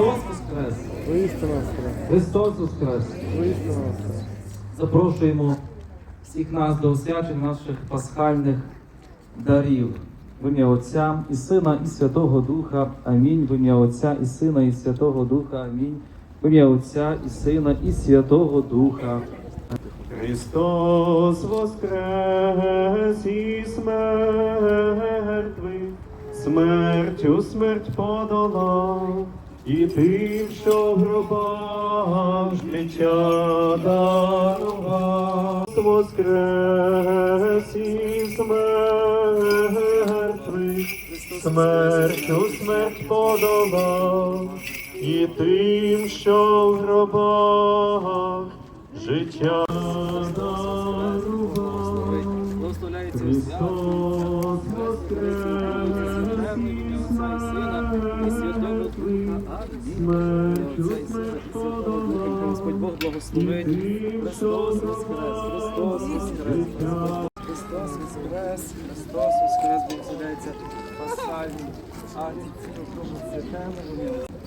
Христос Воскрес! Воістину воскрес! Христос Воскрес! Воістину воскрес! Запрошуємо всіх нас до освячення наших пасхальних дарів. В ім'я Отця і Сина, і Святого Духа. Амінь. В ім'я Отця і Сина, і Святого Духа. Амінь. В ім'я Отця і Сина, і Святого Духа. Христос воскрес із мертвих, смертю смерть подолав, і тим, що в гробах життя дарував. Воскрес із мертвих, смертю смерть подолав, і тим, що в гробах життя дарував. Христос Господь Бог благословить. Христос Воскрес, Христос Воскрес. Христос Воскрес, Христос Воскрес, благословляється пасхальним. А ці святому святему.